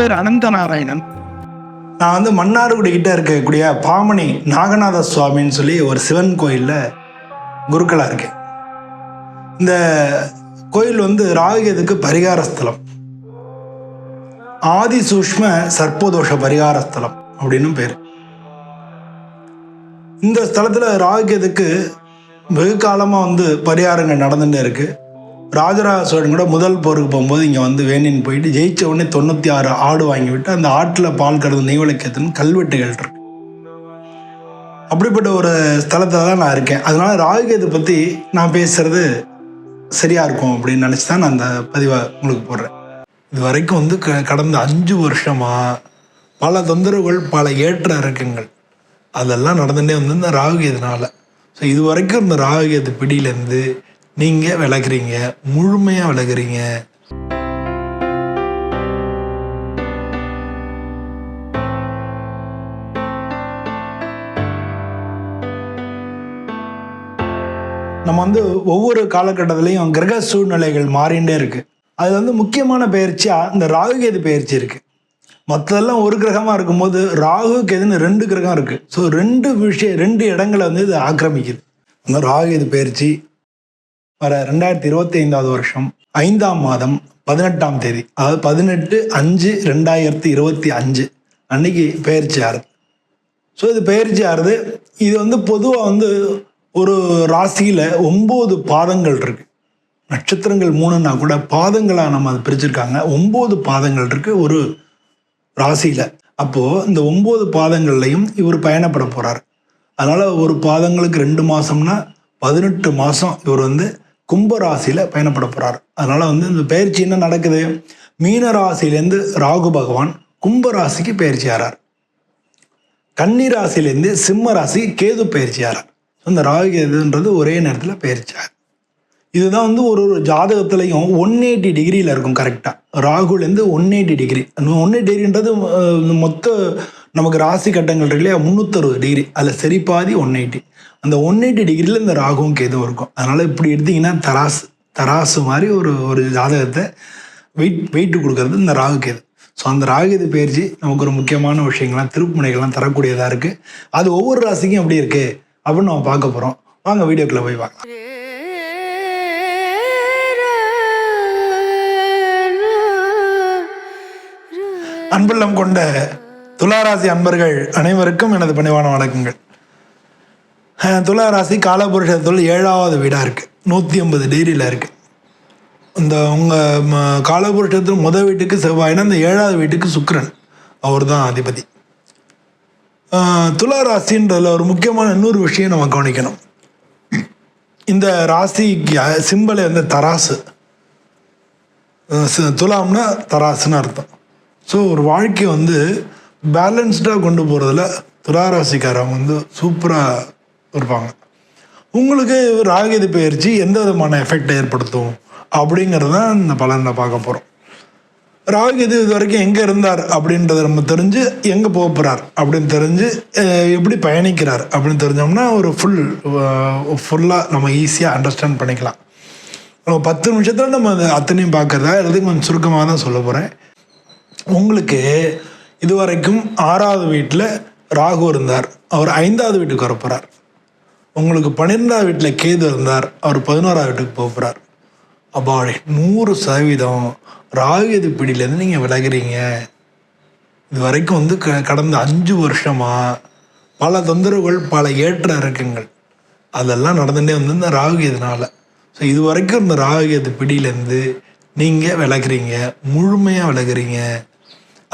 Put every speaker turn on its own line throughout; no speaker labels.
பேர் அனந்த நாராயணன்
நான் வந்து மன்னார்குடி கிட்ட இருக்கக்கூடிய பாமணி நாகநாத சுவாமின்னு சொல்லி ஒரு சிவன் கோயிலில் குருக்களாக இருக்கேன் இந்த கோயில் வந்து ராகுகேதுக்கு பரிகார ஸ்தலம். ஆதி சூஷ்ம சர்ப்பதோஷ பரிகார ஸ்தலம் அப்படின்னு பேர். இந்த ஸ்தலத்தில் ராகுகேதுக்கு வெகு காலமாக வந்து பரிகாரங்கள் நடந்துகிட்டே இருக்குது ராஜராஜ சோழன் கூட முதல் போருக்கு போகும்போது இங்கே வந்து வேணின்னு போயிட்டு ஜெயிச்ச உடனே தொண்ணூற்றி ஆறு ஆடு வாங்கி விட்டு அந்த ஆட்டில் பால் கடந்து நெய்வலைக்கத்துன்னு கல்வெட்டுகள் இருக்கு. அப்படிப்பட்ட ஒரு ஸ்தலத்தில் தான் நான் இருக்கேன். அதனால் ராகுகேது பற்றி நான் பேசுகிறது சரியாக இருக்கும் அப்படின்னு நினச்சி தான் நான் அந்த பதிவை உங்களுக்கு போடுறேன். இது வரைக்கும் வந்து க- கடந்த அஞ்சு வருஷமாக பல தொந்தரவுகள் பல ஏற்ற இறக்கங்கள் அதெல்லாம் நடந்துட்டே வந்து இந்த ராகுகேதுனால. ஸோ இது வரைக்கும் இந்த ராகுகேது பிடியிலேருந்து நீங்கள் விளக்குறீங்க முழுமையாக விளக்குறீங்க நம்ம வந்து ஒவ்வொரு காலகட்டத்திலையும் கிரக சூழ்நிலைகள் மாறிண்டே இருக்கு. அது வந்து முக்கியமான பயிற்சியா இந்த ராகுகேது பயிற்சி இருக்கு. மற்றதெல்லாம் ஒரு கிரகமா இருக்கும்போது ராகு கேதுன்னு ரெண்டு கிரகம் இருக்கு. ஸோ ரெண்டு விஷயம் ரெண்டு இடங்களை வந்து இது ஆக்கிரமிக்குது. அந்த ராகு ராகுகேது பயிற்சி வர ரெண்டாயிரத்தி இருபத்தி ஐந்தாவது வருஷம் ஐந்தாம் மாதம் பதினெட்டாம் தேதி அதாவது பதினெட்டு அஞ்சு ரெண்டாயிரத்தி இருபத்தி அஞ்சு. அன்னைக்கு பயிற்சி ஆறுது. ஸோ இது பயிற்சி ஆறுது. இது வந்து பொதுவாக வந்து ஒரு ராசியில் ஒம்பது பாதங்கள் இருக்கு. நட்சத்திரங்கள் மூணுன்னா கூட பாதங்களாக நம்ம அதை பிரிச்சிருக்காங்க. ஒம்பது பாதங்கள் இருக்கு ஒரு ராசியில். அப்போது இந்த ஒம்பது பாதங்கள்லையும் இவர் பயணப்பட போகிறார் அதனால் ஒரு பாதங்களுக்கு ரெண்டு மாதம்னா பதினெட்டு மாதம் இவர் வந்து கும்பராசியில் பயணப்பட போகிறார் அதனால் வந்து இந்த பயிற்சி என்ன நடக்குது? மீன ராசியிலேருந்து ராகு பகவான் கும்பராசிக்கு பயிற்சி ஆறார். கன்னி ராசியிலேருந்து சிம்ம ராசி கேது பயிற்சி ஆறார். அந்த ராகு கேதுன்றது ஒரே நேரத்தில் பயிற்சியார் இதுதான் வந்து ஒரு ஒரு ஜாதகத்துலையும் ஒன் எயிட்டி டிகிரியில் இருக்கும் கரெக்டாக ராகுலேருந்து one eighty degree. One eighty டிகிரின்றது மொத்த நமக்கு ராசி கட்டங்கள் இருக்கு இல்லையா? முந்நூற்றறுபது டிகிரி. அதில் சரி பாதி ஒன் எயிட்டி அந்த ஒன் எயிட்டி டிகிரியில் இந்த ராகுவும் கேதுவும் இருக்கும். அதனால் இப்படி எடுத்தீங்கன்னா தராசு தராசு மாதிரி ஒரு ஒரு ஜாதகத்தை வெயிட் வெயிட்டு கொடுக்கறது இந்த ராகு கேது. ஸோ அந்த ராகுகேது பயிற்சி நமக்கு ஒரு முக்கியமான விஷயங்கள்லாம் திருப்புமுனைகள்லாம் தரக்கூடியதாக இருக்குது அது ஒவ்வொரு ராசிக்கும் எப்படி இருக்குது அப்படின்னு நம்ம பார்க்க போகிறோம் வாங்க வீடியோக்குள்ளே போய் பார்க்கலாம். அன்புள்ளம் கொண்ட துளாராசி அன்பர்கள் அனைவருக்கும் எனது பணிவான வணக்கங்கள். துளாராசி காலபுருஷத்தில் ஏழாவது வீடாக இருக்குது நூற்றி ஐம்பது டிகிரியில் இருக்குது இந்த உங்கள் காலபுருஷத்தில் முத வீட்டுக்கு செவ்வாயினா இந்த ஏழாவது வீட்டுக்கு சுக்கரன். அவர் தான் அதிபதி. அஹ், துலா ஒரு முக்கியமான இன்னொரு விஷயம் நம்ம கவனிக்கணும். இந்த ராசிக்கு சிம்பலே வந்து தராசு. துலாம்னா தராசுன்னு அர்த்தம். ஸோ ஒரு வாழ்க்கையை வந்து பேலன்ஸ்டாக கொண்டு போகிறதுல துளாராசிக்காரவங்க வந்து சூப்பராக இருப்பாங்க. உங்களுக்கு ராகதி பயிற்சி எந்த விதமான எஃபெக்டை ஏற்படுத்தும்? அப்படிங்கிறது தான் இந்த பலனை பார்க்க போகிறோம் ராகுகேது இது வரைக்கும் எங்கே இருந்தார் அப்படின்றத நம்ம தெரிஞ்சு எங்கே போக போகிறார் அப்படின்னு தெரிஞ்சு எப்படி பயணிக்கிறார் அப்படின்னு தெரிஞ்சோம்னா ஒரு ஃபுல் ஃபுல்லாக நம்ம ஈஸியாக அண்டர்ஸ்டாண்ட் பண்ணிக்கலாம். நம்ம பத்து நிமிஷத்தில் நம்ம அது அத்தனையும் பார்க்குறதா? எல்லாத்தையும் கொஞ்சம் சுருக்கமாக தான் சொல்ல போகிறேன் உங்களுக்கு இதுவரைக்கும் ஆறாவது வீட்டில் ராகு இருந்தார். அவர் ஐந்தாவது வீட்டுக்கு வர போகிறார் உங்களுக்கு பன்னிரெண்டாவது வீட்டில் கேது இருந்தார் அவர் பதினோராவது வீட்டுக்கு போக போகிறார் அப்பாடி நூறு சதவீதம் ராகுது பிடியிலேருந்து நீங்கள் விலகுறீங்க. இது வரைக்கும் வந்து க கடந்த அஞ்சு வருஷமாக பல தொந்தரவுகள் பல ஏற்ற இறக்கங்கள். அதெல்லாம் நடந்துகிட்டே வந்து இந்த ராகுகேதுனால ஸோ இது வரைக்கும் இந்த ராகுகேது பிடியிலேருந்து நீங்கள் விலகுறீங்க முழுமையாக விளக்குறீங்க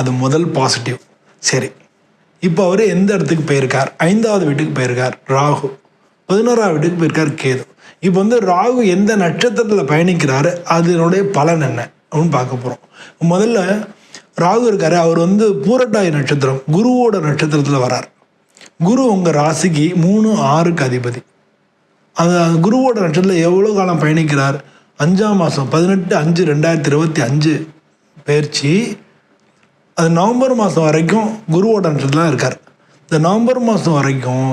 அது முதல் பாசிட்டிவ் சரி. இப்போ அவர் எந்த இடத்துக்கு போயிருக்கார்? ஐந்தாவது வீட்டுக்கு போயிருக்கார் ராகு. பதினோராவது வீட்டுக்கு போயிருக்கார் கேது. இப்போ வந்து ராகு எந்த நட்சத்திரத்தில் பயணிக்கிறாரு அதனுடைய பலன் என்ன அப்படின்னு பார்க்க போகிறோம் முதல்ல ராகு இருக்காரு அவர் வந்து பூரட்டாய் நட்சத்திரம் குருவோட நட்சத்திரத்தில் வரார். குரு உங்கள் ராசிக்கு மூணு ஆறுக்கு அதிபதி. அந்த குருவோட நட்சத்திரத்தில் எவ்வளோ காலம் பயணிக்கிறார்? அஞ்சாம் மாதம் பதினெட்டு அஞ்சு ரெண்டாயிரத்தி இருபத்தி அஞ்சு பயிற்சி. அது நவம்பர் மாதம் வரைக்கும் குருவோட நட்சத்திரம் இருக்கார். இந்த நவம்பர் மாதம் வரைக்கும்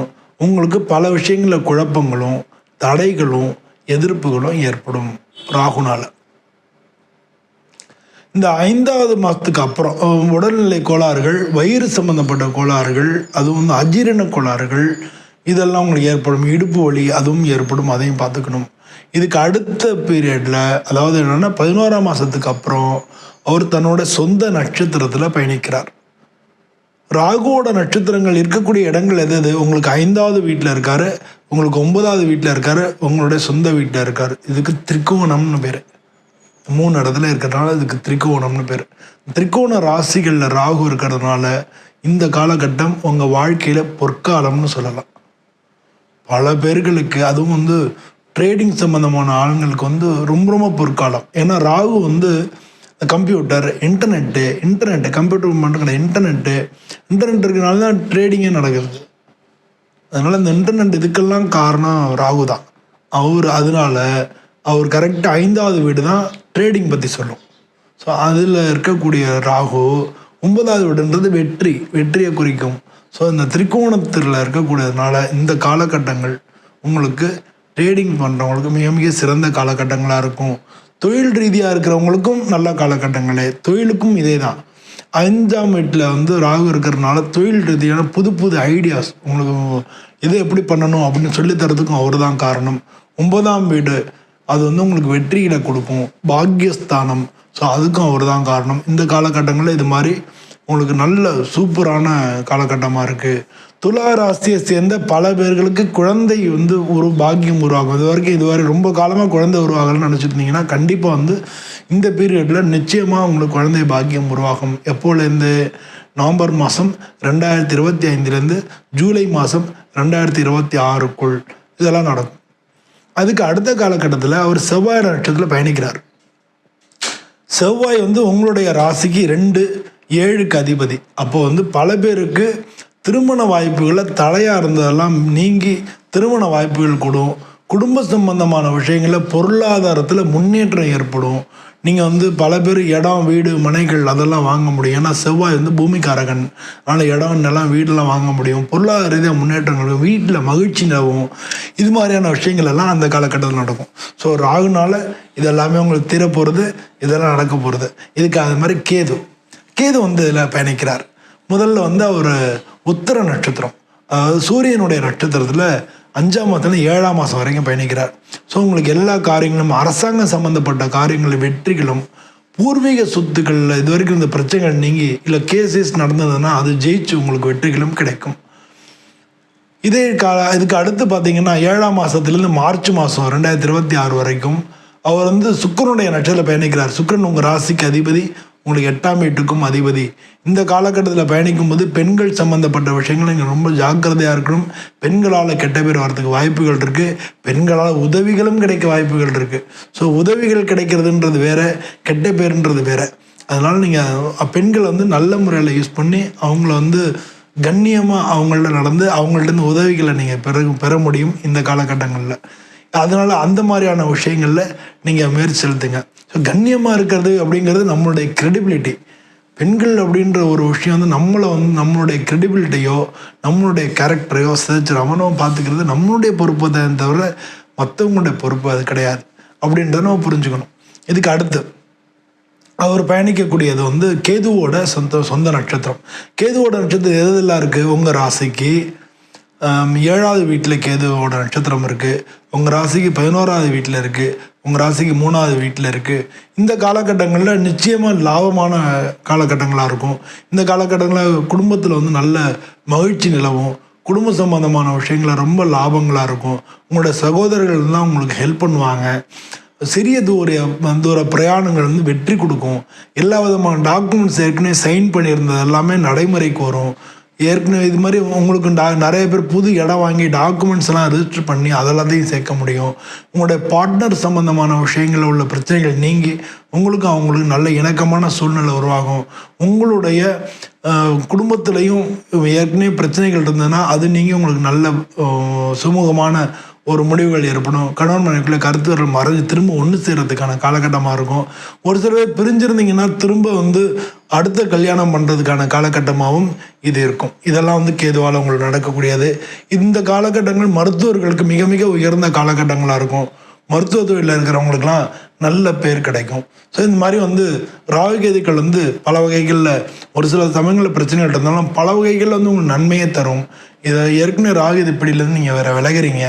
உங்களுக்கு பல விஷயங்களில் குழப்பங்களும் தடைகளும் எதிர்ப்புகளும் ஏற்படும் ராகுனால். இந்த ஐந்தாவது மாதத்துக்கு அப்புறம் உடல்நிலை கோளாறுகள் வயிறு சம்பந்தப்பட்ட கோளாறுகள் அதுவும் வந்து அஜீரண கோளாறுகள் இதெல்லாம் உங்களுக்கு ஏற்படும். இடுப்பு வலி அதுவும் ஏற்படும். அதையும் பார்த்துக்கணும். இதுக்கு அடுத்த பீரியடில் அதாவது என்னென்னா பதினோராம் மாதத்துக்கு அப்புறம் அவர் தன்னோட சொந்த நட்சத்திரத்தில் பயணிக்கிறார். ராகுவோட நட்சத்திரங்கள் இருக்கக்கூடிய இடங்கள் எது எது? உங்களுக்கு ஐந்தாவது வீட்டில் இருக்காரு உங்களுக்கு ஒன்பதாவது வீட்டில் இருக்காரு உங்களுடைய சொந்த வீட்டில் இருக்காரு. இதுக்கு திரிகோணம்னு பேர். மூணு இடத்துல இருக்கிறதுனால இதுக்கு திரிகோணம்னு பேர். திரிகோண ராசிகளில் ராகு இருக்கிறதுனால இந்த காலகட்டம் உங்கள் வாழ்க்கையில் பொற்காலம்னு சொல்லலாம். பல பேர்களுக்கு அதுவும் வந்து ட்ரேடிங் சம்மந்தமான ஆளுங்களுக்கு வந்து ரொம்ப ரொம்ப பொற்காலம். ஏன்னா ராகு வந்து கம்ப்யூட்டர் இன்டர்நெட்டு இன்டர்நெட்டு கம்ப்யூட்டர் மட்டும் கிடையாது இன்டர்நெட்டு இன்டர்நெட் இருக்கிறனால தான் ட்ரேடிங்கே நடக்குது. அதனால் இந்த இன்டர்நெட் இதுக்கெல்லாம் காரணம் ராகு தான். அவர் அதனால அவர் கரெக்டாக ஐந்தாவது வீடு தான் ட்ரேடிங் பற்றி சொல்லும். ஸோ அதில் இருக்கக்கூடிய ராகு ஒன்பதாவது வீடுன்றது வெற்றி வெற்றியை குறிக்கும். ஸோ இந்த திரிகோணத்தில் இருக்கக்கூடியதுனால இந்த காலகட்டங்கள் உங்களுக்கு ட்ரேடிங் பண்ணுறவங்களுக்கு மிக மிக சிறந்த காலகட்டங்களாக இருக்கும். தொழில் ரீதியாக இருக்கிறவங்களுக்கும் நல்ல காலகட்டங்களே தொழிலுக்கும் இதே தான் அஞ்சாம் வீட்டில் வந்து ராகு இருக்கிறதுனால தொழில் ரீதியான புது புது ஐடியாஸ் உங்களுக்கு இதை எப்படி பண்ணணும் அப்படின்னு சொல்லித்தரதுக்கும் அவர் தான் காரணம். ஒன்பதாம் வீடு அது வந்து உங்களுக்கு வெற்றியில கொடுக்கும் பாக்கியஸ்தானம். ஸோ அதுக்கும் அவர் தான் காரணம். இந்த காலகட்டங்களில் இது மாதிரி உங்களுக்கு நல்ல சூப்பரான காலகட்டமாக இருக்குது துலா ராசியை சேர்ந்த பல பேர்களுக்கு குழந்தை வந்து ஒரு பாக்கியம் உருவாகும். இது வரைக்கும் இதுவரை ரொம்ப காலமாக குழந்தை உருவாகலன்னு நினச்சிட்டு இருந்தீங்கன்னா கண்டிப்பாக வந்து இந்த பீரியடில் நிச்சயமாக உங்களுக்கு குழந்தை பாக்கியம் உருவாகும். எப்போலேருந்து? நவம்பர் மாதம் ரெண்டாயிரத்தி இருபத்தி ஐந்துலேருந்து ஜூலை மாதம் ரெண்டாயிரத்தி இருபத்தி ஆறுக்குள் இதெல்லாம் நடக்கும். அதுக்கு அடுத்த காலகட்டத்தில் அவர் செவ்வாய் நட்சத்திரத்தில் பயணிக்கிறார். செவ்வாய் வந்து உங்களுடைய ராசிக்கு ரெண்டு ஏழுக்கு அதிபதி. அப்போது வந்து பல பேருக்கு திருமண வாய்ப்புகளை தடையாக இருந்ததெல்லாம் நீங்கி திருமண வாய்ப்புகள் கூடும் குடும்ப சம்பந்தமான விஷயங்களில் பொருளாதாரத்தில் முன்னேற்றம் ஏற்படும். நீங்கள் வந்து பல பேர் இடம் வீடு மனைகள் அதெல்லாம் வாங்க முடியும். ஏன்னா செவ்வாய் வந்து பூமிக்காரகன். அதனால் இடம் நிலம் வீடெல்லாம் வாங்க முடியும். பொருளாதார ரீதியாக முன்னேற்றங்கள் வீட்டில் மகிழ்ச்சி நிலவும். இது மாதிரியான விஷயங்கள் எல்லாம் அந்த காலகட்டத்தில் நடக்கும். ஸோ ராகுனால இதெல்லாமே உங்களுக்கு தீரப்போகிறது இதெல்லாம் நடக்க போகிறது இதுக்கு அது மாதிரி கேது. கேது வந்து இதில் பயணிக்கிறார். முதல்ல வந்து அவர் உத்தர நட்சத்திரம். அதாவது சூரியனுடைய நட்சத்திரத்தில் அஞ்சாம் மாதத்துல ஏழாம் மாதம் வரைக்கும் பயணிக்கிறார். ஸோ உங்களுக்கு எல்லா காரியங்களும் அரசாங்கம் சம்மந்தப்பட்ட காரியங்கள் வெற்றிகளும் பூர்வீக சொத்துக்களில் இது வரைக்கும் இந்த பிரச்சனைகள் நீங்கி இல்லை கேசஸ் நடந்ததுன்னா அது ஜெயிச்சு உங்களுக்கு வெற்றிகளும் கிடைக்கும். இதே கா இதுக்கு அடுத்து பார்த்தீங்கன்னா ஏழாம் மாதத்துலேருந்து மார்ச் மாதம் ரெண்டாயிரத்தி இருபத்தி ஆறு வரைக்கும் அவர் வந்து சுக்கிரனுடைய நட்சத்திரத்தில் பயணிக்கிறார். சுக்கிரன் உங்கள் ராசிக்கு அதிபதி. உங்களுக்கு எட்டாம் வீட்டுக்கும் அதிபதி. இந்த காலகட்டத்தில் பயணிக்கும் போது பெண்கள் சம்மந்தப்பட்ட விஷயங்கள் நீங்கள் ரொம்ப ஜாக்கிரதையாக இருக்கணும். பெண்களால் கெட்ட பேர் வரதுக்கு வாய்ப்புகள் இருக்குது பெண்களால் உதவிகளும் கிடைக்க வாய்ப்புகள் இருக்குது ஸோ உதவிகள் கிடைக்கிறதுன்றது வேறு கெட்ட பேருன்றது வேறு. அதனால் நீங்கள் பெண்களை வந்து நல்ல முறையில் யூஸ் பண்ணி அவங்கள வந்து கண்ணியமாக அவங்கள்ட்ட நடந்து அவங்கள்ட்ட உதவிகளை நீங்கள் பெற பெற முடியும் இந்த காலகட்டங்களில். அதனால் அந்த மாதிரியான விஷயங்களில் நீங்கள் முயற்சி செலுத்துங்க. ஸோ கண்ணியமாக இருக்கிறது அப்படிங்கிறது நம்மளுடைய கிரெடிபிலிட்டி பெண்கள் அப்படின்ற ஒரு விஷயம் வந்து நம்மளை வந்து நம்மளுடைய கிரெடிபிலிட்டியோ நம்மளுடைய கேரக்டரையோ சிதைச்சு ரமணம் பார்த்துக்கிறது நம்மளுடைய பொறுப்பு தான் தவிர மற்றவங்களுடைய பொறுப்பு அது கிடையாது. அப்படின்றத நம்ம புரிஞ்சுக்கணும். இதுக்கு அடுத்து அவர் பயணிக்கக்கூடியது வந்து கேதுவோட சொந்த சொந்த நட்சத்திரம். கேதுவோட நட்சத்திரம் எது எதெல்லாம் இருக்குது உங்கள் ராசிக்கு ஏழாவது வீட்டில் கேதுவோட நட்சத்திரம் இருக்குது உங்கள் ராசிக்கு பதினோராவது வீட்டில் இருக்குது உங்கள் ராசிக்கு மூணாவது வீட்டில் இருக்குது இந்த காலகட்டங்களில் நிச்சயமாக லாபமான காலகட்டங்களாக இருக்கும். இந்த காலகட்டங்களில் குடும்பத்தில் வந்து நல்ல மகிழ்ச்சி நிலவும். குடும்ப சம்பந்தமான விஷயங்கள ரொம்ப லாபங்களாக இருக்கும். உங்களோட சகோதரர்கள் தான் உங்களுக்கு ஹெல்ப் பண்ணுவாங்க. சிறிய தூர தூர பிரயாணங்கள் வந்து வெற்றி கொடுக்கும். எல்லா விதமான டாக்குமெண்ட்ஸ் ஏற்கனவே சைன் பண்ணியிருந்தது எல்லாமே நடைமுறைக்கு வரும். ஏற்கனவே இது மாதிரி உங்களுக்கு டா நிறைய பேர் புது இடம் வாங்கி டாக்குமெண்ட்ஸ் எல்லாம் ரிஜிஸ்டர் பண்ணி அதெல்லாத்தையும் சேர்க்க முடியும். உங்களுடைய பார்ட்னர் சம்பந்தமான விஷயங்களில் உள்ள பிரச்சனைகள் நீங்கி உங்களுக்கும் அவங்களுக்கு நல்ல இணக்கமான சூழ்நிலை உருவாகும். உங்களுடைய குடும்பத்துலேயும் குடும்பத்திலையும் ஏற்கனவே பிரச்சனைகள் இருந்ததுன்னா அது நீங்கள் உங்களுக்கு நல்ல சுமூகமான ஒரு முடிவுகள் ஏற்படும் கணவன் மனைவிக்குள்ள கருத்துகள் மறைஞ்சு திரும்ப ஒன்று சேர்றதுக்கான காலகட்டமாக இருக்கும். ஒரு சில பேர் பிரிஞ்சிருந்தீங்கன்னா திரும்ப வந்து அடுத்த கல்யாணம் பண்ணுறதுக்கான காலகட்டமாகவும் இது இருக்கும். இதெல்லாம் வந்து கேதுவால் உங்களுக்கு நடக்கக்கூடியது. இந்த காலகட்டங்கள் மருத்துவர்களுக்கு மிக மிக உயர்ந்த காலகட்டங்களாக இருக்கும். மருத்துவ தொழிலில் இருக்கிறவங்களுக்குலாம் நல்ல பேர் கிடைக்கும். ஸோ இந்த மாதிரி வந்து ராகுகேதுக்கள் வந்து பல வகைகளில் ஒரு சில சமயங்களில் பிரச்சனைகள் இருந்தாலும் பல வகைகளில் வந்து உங்களுக்கு நன்மையை தரும். இதை ஏற்கனவே ராகுகேது பிடியிலேருந்து நீங்கள் வேறு விலகுறீங்க.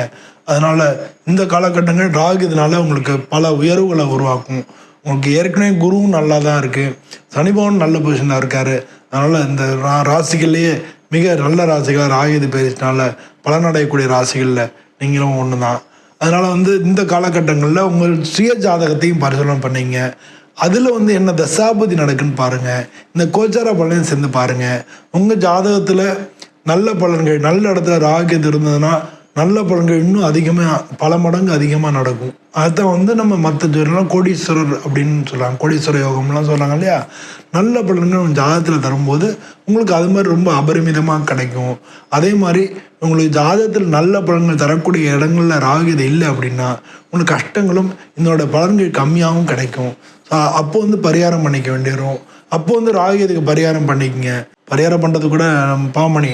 அதனால் இந்த காலகட்டங்கள் ராகு இதனால் உங்களுக்கு பல உயர்வுகளை உருவாக்கும். உங்களுக்கு ஏற்கனவே குருவும் நல்லா தான் இருக்குது சனிபவன் நல்ல பொசிஷனாக இருக்கார். அதனால் இந்த ரா ராசிகள்லேயே மிக நல்ல ராசிகள் ராகுது பேசினால பலனடையக்கூடிய ராசிகளில் நீங்களும் ஒன்று தான் அதனால் வந்து இந்த காலகட்டங்களில் உங்கள் சுய ஜாதகத்தையும் பரிசீலனை பண்ணீங்க. அதில் வந்து என்ன தசாபதி நடக்குன்னு பாருங்கள் இந்த கோச்சார பலனையும் சேர்ந்து பாருங்கள் உங்கள் ஜாதகத்தில் நல்ல பலன்கள் நல்ல இடத்துல ராகு இது இருந்ததுன்னா நல்ல பலன்கள் இன்னும் அதிகமாக பல மடங்கு அதிகமாக நடக்கும். அதை வந்து நம்ம மற்ற ஜோரெல்லாம் கோடீஸ்வரர் அப்படின்னு சொல்கிறாங்க கோடீஸ்வர யோகம்லாம் சொல்கிறாங்க இல்லையா? நல்ல பலன்கள் ஜாதகத்தில் தரும்போது உங்களுக்கு அது மாதிரி ரொம்ப அபரிமிதமாக கிடைக்கும். அதே மாதிரி உங்களுக்கு ஜாதகத்தில் நல்ல பலன்கள் தரக்கூடிய இடங்களில் ராகு இல்லை அப்படின்னா உங்களுக்கு கஷ்டங்களும் இதனோட பலன்கள் கம்மியாகவும் கிடைக்கும். ஸோ அப்போ வந்து பரிகாரம் பண்ணிக்க வேண்டியிருக்கும் அப்போ வந்து ராகுகதைக்கு பரிகாரம் பண்ணிக்கங்க. பரிகாரம் பண்ணுறது கூட நம்ம பாமணி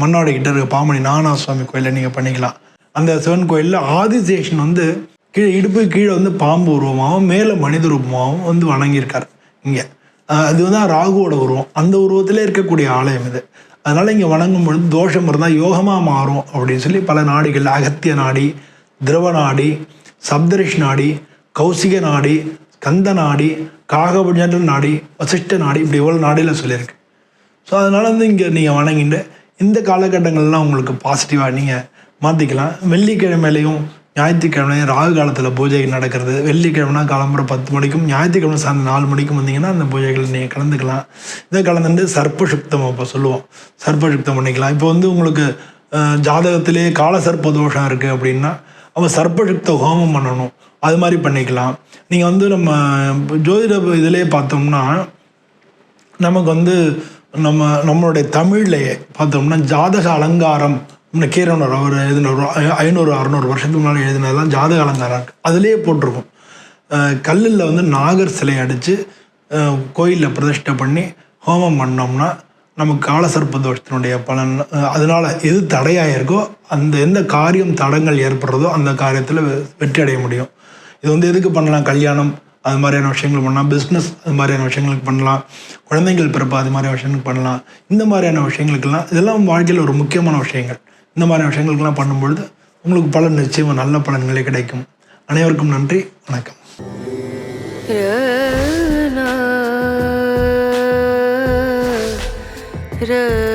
மண்ணாடி கிட்ட இருக்க பாமணி நானா சுவாமி கோயிலில் நீங்கள் பண்ணிக்கலாம். அந்த சிவன் கோயிலில் ஆதிசேஷன் வந்து கீழே இடுப்பு கீழே வந்து பாம்பு உருவமாகவும் மேலே மனித ரூபமாகவும் வந்து வணங்கியிருக்கார். இங்கே. அது வந்து ராகுவோட உருவம். அந்த உருவத்திலே இருக்கக்கூடிய ஆலயம் இது. அதனால் இங்கே வணங்கும் பொழுது தோஷம் இருந்தால் யோகமாக மாறும் அப்படின்னு சொல்லி பல நாடிகள் அகத்திய நாடி திரவ நாடி சப்தரிஷ் நாடி கௌசிக நாடி கந்த நாடி காகபுஜன்ற நாடி வசிஷ்ட நாடி இப்படி இவ்வளோ நாடியில் சொல்லியிருக்கு. ஸோ அதனால் வந்து இங்கே நீங்கள் வணங்கிட்டு இந்த காலகட்டங்கள்லாம் உங்களுக்கு பாசிட்டிவாக நீங்கள் மாற்றிக்கலாம் வெள்ளிக்கிழமையிலையும் ஞாயிற்றுக்கிழமையும் ராகு காலத்தில் பூஜை நடக்கிறது. வெள்ளிக்கிழமைனா காலம்புற பத்து மணிக்கும் ஞாயிற்றுக்கிழமை சாயந்தரம் நாலு மணிக்கும் வந்தீங்கன்னா அந்த பூஜைகள் நீங்கள் கலந்துக்கலாம். இதை கலந்துட்டு சர்ப்பசுக்தம் அப்போ சொல்லுவோம். சர்ப்பசுக்தம் பண்ணிக்கலாம். இப்போ வந்து உங்களுக்கு ஜாதகத்திலே கால சர்ப்ப தோஷம் இருக்குது அப்படின்னா அவன் சர்ப்பசுக்த ஹோமம் பண்ணணும். அது மாதிரி பண்ணிக்கலாம். நீங்கள் வந்து நம்ம ஜோதிட இதிலே பார்த்தோம்னா நமக்கு வந்து நம்ம நம்மளுடைய தமிழ்லையே பார்த்தோம்னா ஜாதக அலங்காரம் இந்த கீரனர் அவர் எழுதின ஒரு ஐநூறு அறநூறு வருஷத்துக்கு முன்னாடி எழுதினதெல்லாம் ஜாதக அலங்காரம் இருக்குது அதுலேயே போட்டிருக்கும். கல்லில் வந்து நாகர் சிலை அடித்து கோயிலில் பிரதிஷ்டை பண்ணி ஹோமம் பண்ணோம்னா நமக்கு காலசர்ப்ப தோஷத்தினுடைய பலன் அதனால் எது தடையாக இருக்கோ அந்த எந்த காரியம் தடங்கள் ஏற்படுறதோ அந்த காரியத்தில் வெற்றி அடைய முடியும். இது வந்து எதுக்கு பண்ணலாம்? கல்யாணம் அது மாதிரியான விஷயங்கள் பண்ணலாம். பிஸ்னஸ் அது மாதிரியான விஷயங்களுக்கு பண்ணலாம். குழந்தைகள் பிறப்பு அது மாதிரியான விஷயங்களுக்கு பண்ணலாம். இந்த மாதிரியான விஷயங்களுக்கெல்லாம் இதெல்லாம் வாழ்க்கையில் ஒரு முக்கியமான விஷயங்கள். இந்த மாதிரியான விஷயங்களுக்கெல்லாம் பண்ணும்பொழுது உங்களுக்கு பலன் நிச்சயம் நல்ல பலன்களே கிடைக்கும். அனைவருக்கும் நன்றி. வணக்கம்.
Ra